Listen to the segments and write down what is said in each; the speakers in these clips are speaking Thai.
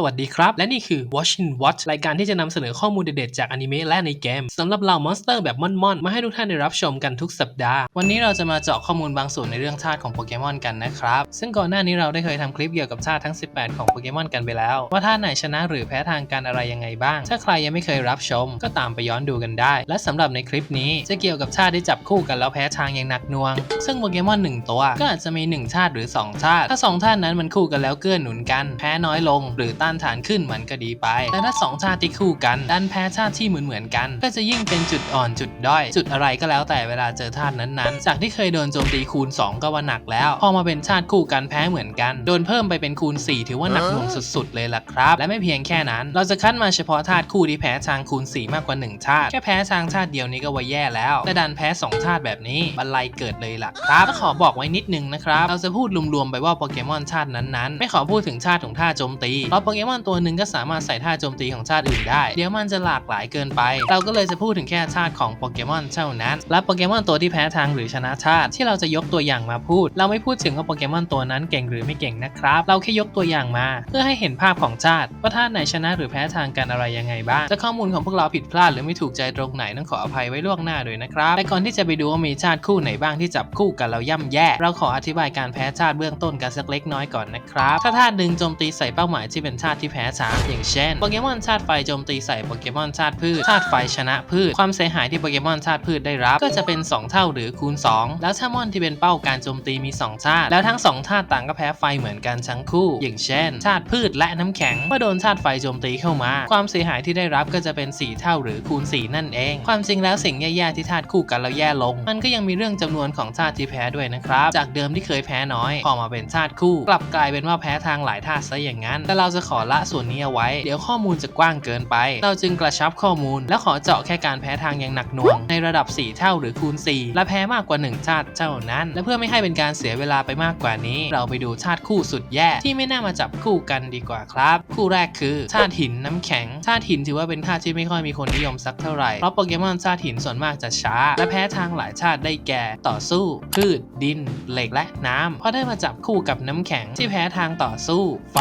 สวัสดีครับ และนี่คือ Watching Watch รายการที่จะนำเสนอข้อมูลเด็ดๆจากอนิเมะและในเกมสำหรับเหล่ามอนสเตอร์แบบม่อนๆ มาให้ทุกท่านได้รับชมกันทุกสัปดาห์ วันนี้เราจะมาเจาะข้อมูลบางส่วนในเรื่องธาตุของโปเกมอนกันนะครับ ซึ่งก่อนหน้านี้เราได้เคยทำคลิปเกี่ยวกับธาตุทั้ง 18 ของโปเกมอนกันไปแล้ว ว่าธาตุไหนชนะหรือแพ้ทางกันอะไรยังไงบ้าง ถ้าใครยังไม่เคยรับชม ก็ตามไปย้อนดูกันได้ และสำหรับในคลิปนี้จะเกี่ยวกับธาตุที่จับคู่กันแล้วแพ้ทางอย่างหนักหน่วง ซึ่งโปเกมอนหนึ่งตัวก็อาจจะมีหนึ่งธาตุหรือสองธาตุถ้าสองธาตุนั้นมันคู่กันแล้วเกื้อหนุนกัน แพ้น้อยลงหรือต้านทานขึ้นมันก็ดีไป แต่ถ้าสองธาตุที่คู่กัน ดันแพ้ธาตุที่เหมือนเหมือนกัน ก็จะยิ่งเป็นจุดอ่อนจุดด้อย จุดอะไรก็แล้วแต่เวลาเจอธาตุนั้นๆ จากที่เคยโดนโจมตีคูณ 2 ก็ว่าหนักแล้ว พอมาเป็นธาตุคู่กันแพ้เหมือนกัน โดนเพิ่มไปเป็นคูณ 4 ถือว่าหนักหน่วงสุดๆ เลยล่ะครับ และไม่เพียงแค่นั้น เราจะคัดมาเฉพาะธาตุคู่ที่แพ้ทางคูณ 4 มากกว่า1ธาตุแค่แพ้ทางธาตุเดียวนี้ก็ว่าแย่แล้ว แต่ดันแพ้สองธาตุแบบนี้บันไลเกิดเลยล่ะครับก็ขอบอกไว้นิดนึงนะครับ เราจะพูดรวมๆไปว่าโปเกมอนธาตุนั้นๆ ไม่ขอพูดถึงธาตุของธาโจมตี เพราะโปเกกมอนตัวหนึ่งก็สามารถใส่ธาโจมตีของธาตุอื่นได้ เดี๋ยวมันจะหลากหลายเกินไป เราก็เลยจะพูดถึงแค่ธาตุของโปเกมอนเท่านั้น และโปเกมอนตัวที่แพ้ทางหรือชนะธาตุที่เราจะยกตัวอย่างมาพูด เราไม่พูดถึงว่าโปเกมอนตัวนั้นเก่งหรือไม่เก่งนะครับ เราแค่ยกตัวอย่างมา เพื่อให้เห็นภาพของธาตุว่าธาไหนชนะหรือแพ้ทางกันอะไรยังไงบ้างถ้าข้อมูลของพวกเราผิดพลาดหรือไม่ถูกใจตรงไหนต้องขออภัยไว้ล่วงหน้าด้วยนะครับแต่ก่อนที่จะไปดูว่ามีธาตุคู่ไหนบ้างที่จับคู่กันเราย่ำแย่ เราขออธิบายการแพ้ธาตุเบื้องต้นกันสักเล็กน้อยก่อนนะครับถ้าธาหนึ่งโจมตีใส่เป้าหมายที่เป็นธาตุที่แพ้ทางอย่างเช่นโปเกมอนธาตุไฟโจมตีใส่โปเกมอนธาตุพืชธาตุไฟชนะพืช ความเสียหายที่โปเกมอนธาตุพืชได้รับ ก็จะเป็น 2 เท่าหรือคูณ 2 แล้วถ้ามอนที่เป็นเป้าการโจมตีมี2ธาตุแล้วทั้ง2ธาตุต่างก็แพ้ไฟเหมือนกันทั้งคู่ อย่างเช่นธาตุพืชและน้ำแข็งเมื่อโดนธาตุไฟโจมตีเข้ามา ความเสียหายที่ได้รับก็จะเป็น 4 เท่าหรือคูณ 4 นั่นเอง ความจริงแล้วสิ่งแย่ๆที่ธาตุคู่กันแล้วแย่ลง มันก็ยังมีเรื่องจำนวนของธาตุที่แพ้ด้วยนะครับจากเดิมที่เคยแพ้น้อยพอมาเป็นธาตุคู่ กลับกลายเป็นว่าแพ้ทางหลายธาตุซะอย่างนั้นแต่เราจะขอละส่วนนี้เอาไว้ เดี๋ยวข้อมูลจะกว้างเกินไป เราจึงกระชับข้อมูล และขอเจาะแค่การแพ้ทางอย่างหนักหน่วง ในระดับ 4 เท่าหรือคูณ 4 และแพ้มากกว่า1ธาตุเท่านั้น และเพื่อไม่ให้เป็นการเสียเวลาไปมากกว่านี้ เราไปดูธาตุคู่สุดแย่ที่ไม่น่ามาจับคู่กันดีกว่าครับ คู่แรกคือธาตุหินน้ำแข็งธาตุหินถือว่าเป็นธาตุที่ไม่ค่อยมีคนนิยมสักเท่าไหร่เพราะโปเกมอนธาตุหินส่วนมากจะช้า และแพ้ทางหลายธาตุได้แก่ต่อสู้ พืช ดิน เหล็กและน้ำเพราะได้มาจับคู่กับน้ำแข็งที่แพ้ทางต่อสู้ ไฟ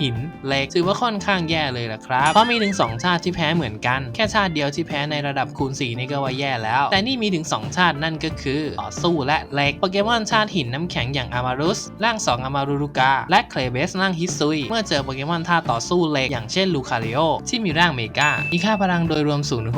หินเล็กถือว่าค่อนข้างแย่เลยล่ะครับ เพราะมีถึงสองธาตุที่แพ้เหมือนกัน แค่ธาตุเดียวที่แพ้ในระดับคูณ4นี่ก็ว่าแย่แล้ว แต่นี่มีถึง2ธาตุนั่นก็คือต่อสู้และเล็กโปเกมอนธาตุหินน้ำแข็งอย่างอามารุสร่าง2อามารุรุกาและเคลเบสร่างฮิซุยเมื่อเจอโปเกมอนธาต่อสู้เล็กอย่างเช่นลูคาเรโอที่มีร่างเมกามีค่าพลังโดยรวมสูงถึง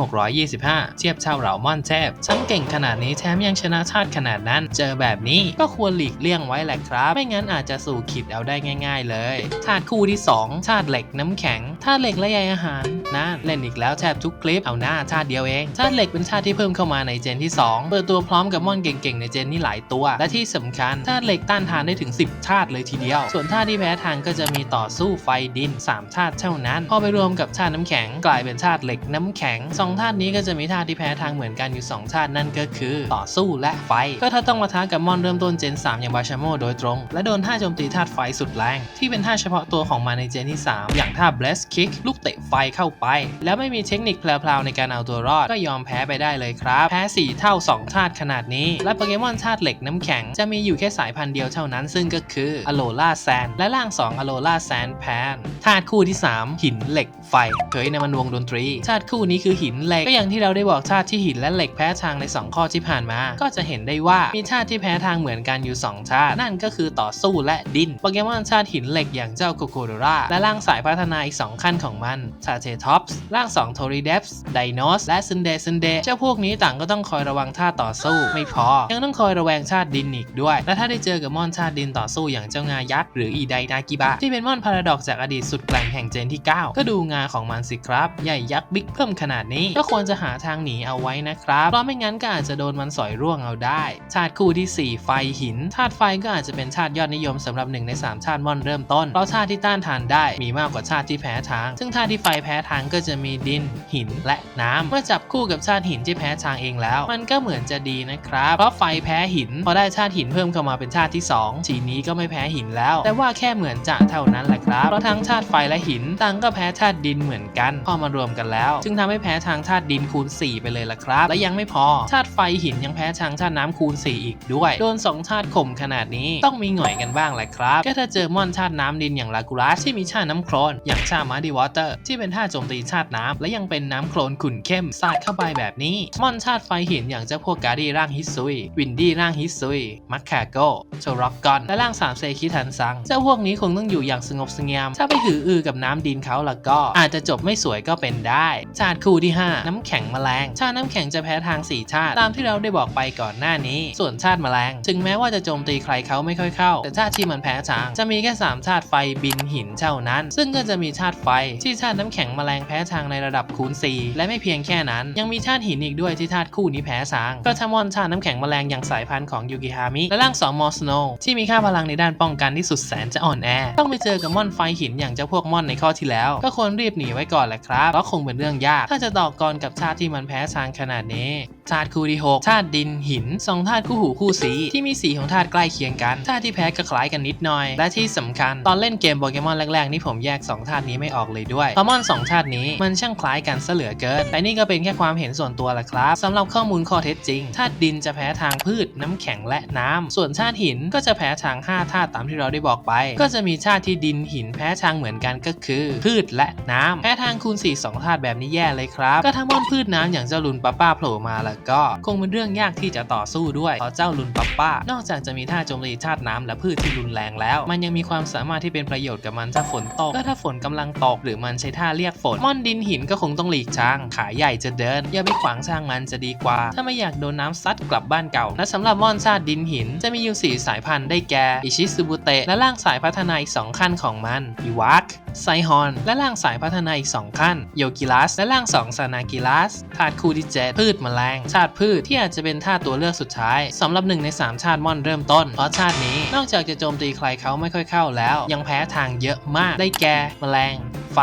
625 เทียบเท่าเหล่ามอนเทพฉันเก่งขนาดนี้แถมยังชนะธาตุขนาดนั้น เจอแบบนี้ก็ควรหลีกเลี่ยงไว้แหละครับ ไม่งั้นอาจจะสู่ขิดเอาได้ง่าย ๆ เลยธาตุคู่ที่ 2ธาตุเหล็กน้ำแข็งธาตุเหล็กและใยอาหารนั่นเล่นอีกแล้วแทบทุกคลิปเอาหน้าธาตุเดียวเองธาตุเหล็กเป็นธาตุที่เพิ่มเข้ามาในเจนที่ 2 เปิดตัวพร้อมกับมอนเก่งๆในเจนนี้หลายตัว และที่สำคัญธาตุเหล็กต้านทานได้ถึง 10ธาตุเลยทีเดียว ส่วนธาตุที่แพ้ทางก็จะมีต่อสู้ไฟดิน3ธาตุเท่านั้น พอไปรวมกับธาตุน้ำแข็ง กลายเป็นธาตุเหล็กน้ำแข็งสองธาตุนี้ก็จะมีธาตุที่แพ้ทางเหมือนกันอยู่สองธาตุนั่นก็คือ ต่อสู้และไฟ ก็ถ้าต้องมาท้ากับมอนเริ่มต้นเจน 3 อย่างบาชาโมโดยตรง และโดนท่าโจมตีธาตุไฟสุดแรง ที่เป็นท่าเฉพาะตัวของมันในเจนที่ 3 อย่างท่า blast kick ลูกเตะไฟเข้าไป แล้วไม่มีเทคนิคแพลวๆในการเอาตัวรอดก็ยอมแพ้ไปได้เลยครับ แพ้ 4 เท่า 2 ธาตุขนาดนี้ และโปเกมอนธาตุเหล็กน้ำแข็ง จะมีอยู่แค่สายพันธุ์เดียวเท่านั้นซึ่งก็คืออโลล่าแซนและร่าง 2อโลล่าแซนแพนธาตุคู่ที่ 3 หินเหล็กไฟเฮ้ยในมันวงดนตรีธาตุคู่นี้คือหินเหล็กก็อย่างที่เราได้บอกธาตุที่หินและเหล็กแพ้ทางใน 2 ข้อที่ผ่านมา ก็จะเห็นได้ว่ามีธาตุที่แพ้ทางเหมือนกันอยู่2ธาตุนั่นก็คือต่อสู้และดินโปเกมอนธาตุหินเหล็กอย่างเจ้าโคโคโดราและร่างสายพัฒนาอีก 2 ขั้นของมันทาเทท็อปส์ร่าง2โทริเดฟส์ไดโนสและซินเดซินเดเจ้าพวกนี้ต่างก็ต้องคอยระวังธาต่อสู้ ไม่พอ ยังต้องคอยระแวงธาตุดินอีกด้วย และถ้าได้เจอกับมอนธาตุดินต่อสู้อย่างเจ้างายักษ์หรืออีไดนากิบะที่เป็นมอนพาราดอกจากอดีตสุดแกร่งแห่งเจนที่ 9 ก็ดูงาของมันสิครับ ใหญ่ยักษ์บิ๊กเพิ่มขนาดนี้ ก็ควรจะหาทางหนีเอาไว้นะครับเพราะไม่งั้นก็อาจจะโดนมันสอยร่วงเอาได้ธาตุคู่ที่ 4 ไฟหินธาตุไฟก็อาจจะเป็นธาตุยอดนิยมสำหรับหนึ่งใน3ธาตุมอนเริ่มต้นเพราะธาตุที่ต้านทานได้มีมากกว่าธาตุที่แพ้ทาง ซึ่งธาตุที่ไฟแพ้ทางก็จะมีดิน หินและน้ำเมื่อจับคู่กับธาตุหินที่แพ้ทางเองแล้ว มันก็เหมือนจะดีนะครับ เพราะไฟแพ้หิน พอได้ธาตุหินเพิ่มเข้ามาเป็นธาตุที่ 2 ทีนี้ก็ไม่แพ้หินแล้ว แต่ว่าแค่เหมือนจะเท่านั้นแหละครับ เพราะทั้งธาตุไฟและหินต่างก็แพ้ธาตุดินเหมือนกันพอมารวมกันแล้ว จึงทำให้แพ้ทางธาตุดินคูณ 4 ไปเลยล่ะครับ และยังไม่พอธาตุไฟหินยังแพ้ทางธาตุน้ำคูณ 4 อีกด้วยโดน2ธาตุข่มขนาดนี้ต้องมีหง่อยกันบ้างแหละครับก็ถ้าเจอมอนธาตุน้ำดินอย่างลากูรัสที่มีธาน้ำโคลนอย่างชามาดีวอเตอร์ที่เป็นท่าโจมตีชาติน้ำและยังเป็นน้ำโคลนขุ่นเข้มสาดเข้าไปแบบนี้ มอนชาติไฟหินอย่างเจ้าพวกกาดีร่างฮิซุย วินดี้ร่างฮิซุย มัคคาโกโชร็อกกอน และร่างสามเซคิทันซัง เจ้าพวกนี้คงต้องอยู่อย่างสงบสงี่ยม ถ้าไปหืออือกับน้ำดินเขาแล้วก็ อาจจะจบไม่สวยก็เป็นได้ ชาติคู่ที่ 5 น้ำแข็งแมลง ชาติน้ำแข็งจะแพ้ทาง 4 ชาติ ตามที่เราได้บอกไปก่อนหน้านี้ ส่วนชาติแมลง ถึงแม้ว่าจะโจมตีใครเขาไม่ค่อยเข้า แต่ชาติที่มันแพ้ทางจะมีแค่3ชาติไฟบินหินเท่านั้นซึ่งก็จะมีชาติไฟ ที่ชาติน้ำแข็งแมลงแพ้ทางในระดับคูณ 4 และไม่เพียงแค่นั้น ยังมีชาติหินอีกด้วยที่ธาตุคู่นี้แพ้ทาง ก็ทามอนชาติน้ำแข็งแมลงอย่างสายพันธุ์ของยูกิฮามิและร่างสองมอสโนที่มีค่าพลังในด้านป้องกันที่สุดแสนจะอ่อนแอ ต้องไปเจอกับม่อนไฟหินอย่างเจ้าพวกม่อนในข้อที่แล้ว ก็ควรรีบหนีไว้ก่อนแหละครับเพราะคงเป็นเรื่องยาก ถ้าจะต่อกรกับชาติที่มันแพ้ทางขนาดนี้ธาตุคู่ที่6ธาตุดินหินสองธาตุคู่หูคู่สีที่มีสีของธาตุใกล้เคียงกันธาตุที่แพ้ก็คล้ายกันนิดหน่อย และที่สำคัญตอนเล่นเกมโปเกมอนแรกๆนี่ผมแยก2ธาตุนี้ไม่ออกเลยด้วยพราะมอนสองธาตุนี้มันช่างคล้ายกันซะเหลือเกินแต่นี่ก็เป็นแค่ความเห็นส่วนตัวละครับสำหรับข้อมูลข้อเท็จจริงธาตุดินจะแพ้ทางพืชน้ำแข็งและน้ำส่วนธาตุหินก็จะแพ้ทาง5ธาตุตามที่เราได้บอกไป ก็จะมีธาตุที่ดินหินแพ้ทางเหมือนกันก็คือ พืชและน้ำแพ้ทางคูณ4 2ธาตุแบบนี้แย่เลยครับก็ถ้ามอนพืชน้ำอย่างเจ้าลุนป้าป้าโผล่มาแล้วก็คงเป็นเรื่องยากที่จะต่อสู้ด้วยเพราะเจ้าลุนป้าป้านอกจากจะมีท่าโจมตีธาตุน้ำและพืชที่รุนแรงแล้ว มันยังมีความสามารถที่เป็นประโยชน์กับมันถ้าฝนตกก็ถ้าฝนกำลังตกหรือมันใช้ท่าเรียกฝนม่อนดินหินก็คงต้องหลีกทางขาใหญ่จะเดิน อย่าไปขวางทางมันจะดีกว่า ถ้าไม่อยากโดนน้ำซัดกลับบ้านเก่า และสำหรับม่อนชาติดินหิน จะมีอยู่สีสายพันธุ์ได้แก่อิชิซึบุเตะและร่างสายพัฒนาอีกสองขั้นของมันอิวัก ไซฮอน และร่างสายพัฒนาอีกสองขั้น โยกิลัส และร่างสองซานากิลัสธาตุคูที่เจตพืชแมลง ชาติพืชที่อาจจะเป็นธาตุตัวเลือกสุดท้ายสำหรับหนึ่งในสามชาติม่อนเริ่มต้น เพราะชาตินี้นอกจากจะโจมตีใครเขาไม่ค่อยเข้าแล้ว ยังแพ้ทางเยอะมากได้แก่แมลง ไฟ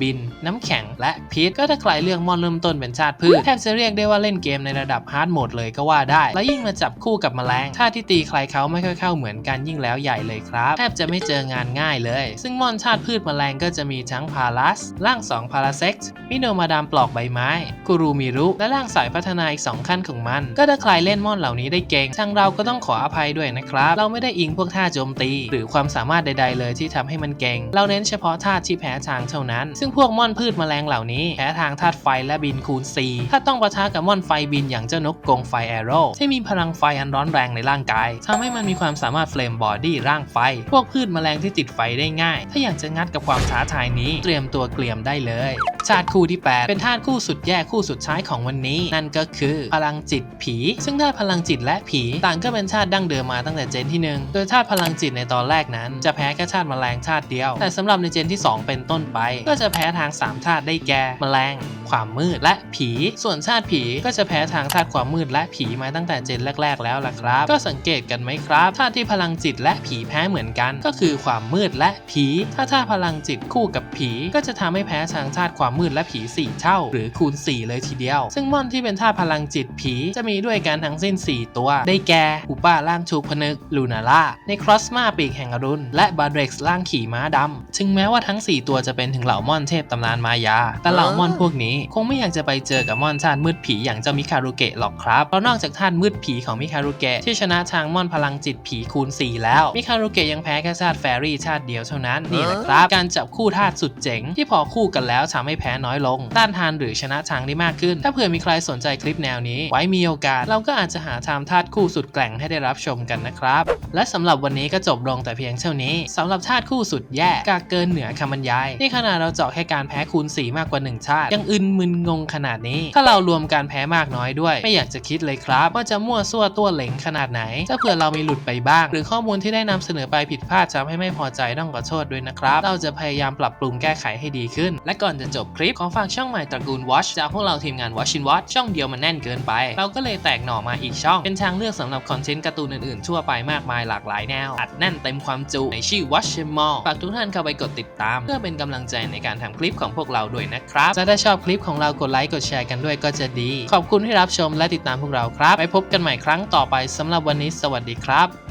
บิน น้ำแข็ง และพิษ ก็ถ้าใครเลือกมอนเริ่มต้นเป็นชาติพืช แทบจะเรียกได้ว่าเล่นเกมในระดับฮาร์ดโหมดเลยก็ว่าได้ และยิ่งมาจับคู่กับแมลงธาที่ตีใครเขาไม่ค่อยเข้าเหมือนกันยิ่งแล้วใหญ่เลยครับ แทบจะไม่เจองานง่ายเลย ซึ่งมอนชาติพืชแมลงก็จะมีทั้งพาลัสร่าง2พาราเซ็กมิโนมาดามปลอกใบไม้กูรูมิรุและร่างสายพัฒนาอีกสองขั้นของมัน ก็ถ้าใครเล่นมอนเหล่านี้ได้เก่งทางเราก็ต้องขออภัยด้วยนะครับ เราไม่ได้อิงพวกท่าโจมตี หรือความสามารถใด ๆ เลยที่ทำให้มันเก่ง เราเน้นเฉพาะท่าที่แพ้ทางเท่านั้น ซึ่งพวกม่อนพืชแมลงเหล่านี้แพ้ทางธาตุไฟและบินคูณ4ถ้าต้องประทะกับม่อนไฟบินอย่างเจ้านกกรงไฟแอโร่ที่มีพลังไฟอันร้อนแรงในร่างกายทำให้มันมีความสามารถเฟลมบอดี้ร่างไฟ พวกพืชแมลงที่ติดไฟได้ง่าย ถ้าอยากจะงัดกับความท้าทายนี้ เตรียมตัวเกลียมได้เลยชาติคู่ที่ 8 เป็นธาตุคู่สุดแย่คู่สุดท้ายของวันนี้ นั่นก็คือพลังจิตผี ซึ่งธาตุพลังจิตและผี ต่างก็เป็นชาติดั้งเดิมมาตั้งแต่เจนที่ 1 โดยธาตุพลังจิตในตอนแรกนั้น จะแพ้แค่ชาติแมลงชาติเดียว แต่สำหรับในเจนที่ 2 เป็นต้นไปก็จะแพ้ทาง3ธาตุได้แก่แมลง ความมืดและผี ส่วนชาติผีก็จะแพ้ทางธาตุความมืดและผีมาตั้งแต่เจนแรก ๆ แล้วล่ะครับ ก็สังเกตกันไหมครับธาตุที่พลังจิตและผีแพ้เหมือนกัน ก็คือความมืดและผี ถ้าธาตุพลังจิตคู่กับผี ก็จะทำให้แพ้ทางธาตุความมืดและผี 4 เท่า หรือคูณ 4 เลยทีเดียว ซึ่งม่อนที่เป็นธาตุพลังจิตผีจะมีด้วยกันทั้งสิ้น 4 ตัว ได้แก่อูป้าล่างชูพนึกลูนาล่าในครอสมาปีกแห่งอรุณและบาเร็กซ์ล่างขี่ม้าดำถึงแม้ว่าทั้ง 4 ตัวจะเป็นถึงเหล่ามอนเทพตำนานมายา แต่เหล่ามอนพวกนี้คงไม่อยากจะไปเจอกับมอนธาตุมืดผีอย่างเจ้ามิคารุเกะหรอกครับ เพราะนอกจากธาตุมืดผีของมิคารุเกะที่ชนะทางมอนพลังจิตผีคูณ 4 แล้ว มิคารุเกะยังแพ้แค่ธาตุแฟรี่ธาตุเดียวเท่านั้นนี่แหละครับ การจับคู่ธาตุสุดเจ๋งที่พอคู่กันแล้วทำให้แพ้น้อยลง ต้านทานหรือชนะทางได้มากขึ้น ถ้าเผื่อมีใครสนใจคลิปแนวนี้ ไว้มีโอกาสเราก็อาจจะหาทำธาตุคู่สุดแกร่งให้ได้รับชมกันนะครับ และสำหรับวันนี้ก็จบลงแต่เพียงเท่านี้สำหรับธาตุคู่สุดแย่กากเกินเหนือคำบรรยายนี่ขนาดเราเจาะแค่การแพ้คูณ 4 มากกว่า 1 ชาติ ยังอึนมึนงงขนาดนี้ ถ้าเรารวมการแพ้มากน้อยด้วย ไม่อยากจะคิดเลยครับ ว่าจะมั่วซั่วตัวเหลงขนาดไหน ถ้าเผื่อเรามีหลุดไปบ้าง หรือข้อมูลที่ได้นำเสนอไปผิดพลาดทำให้ไม่พอใจต้องขอโทษด้วยนะครับ เราจะพยายามปรับปรุงแก้ไขให้ดีขึ้น และก่อนจะจบคลิปขอฝากช่องใหม่ตระกูล Watch จากพวกเราทีมงาน Watch in Watch ช่องเดียวมันแน่นเกินไป เราก็เลยแตกหน่อมาอีกช่อง เป็นทางเลือกสำหรับคอนเทนต์การ์ตูนอื่นๆทั่วไปมากมายหลากหลายแนวอัดแน่นเต็มความจุในชื่อ Watch m a l l ฝากทุกท่านเข้าไปกดติดตาม เพื่อเป็นกำลังใจในการทำคลิปของพวกเราด้วยนะครับจะได้ชอบคลิปของเรากดไลค์กดแชร์กันด้วยก็จะดี ขอบคุณที่รับชมและติดตามพวกเราครับ ไปพบกันใหม่ครั้งต่อไปสำหรับวันนี้สวัสดีครับ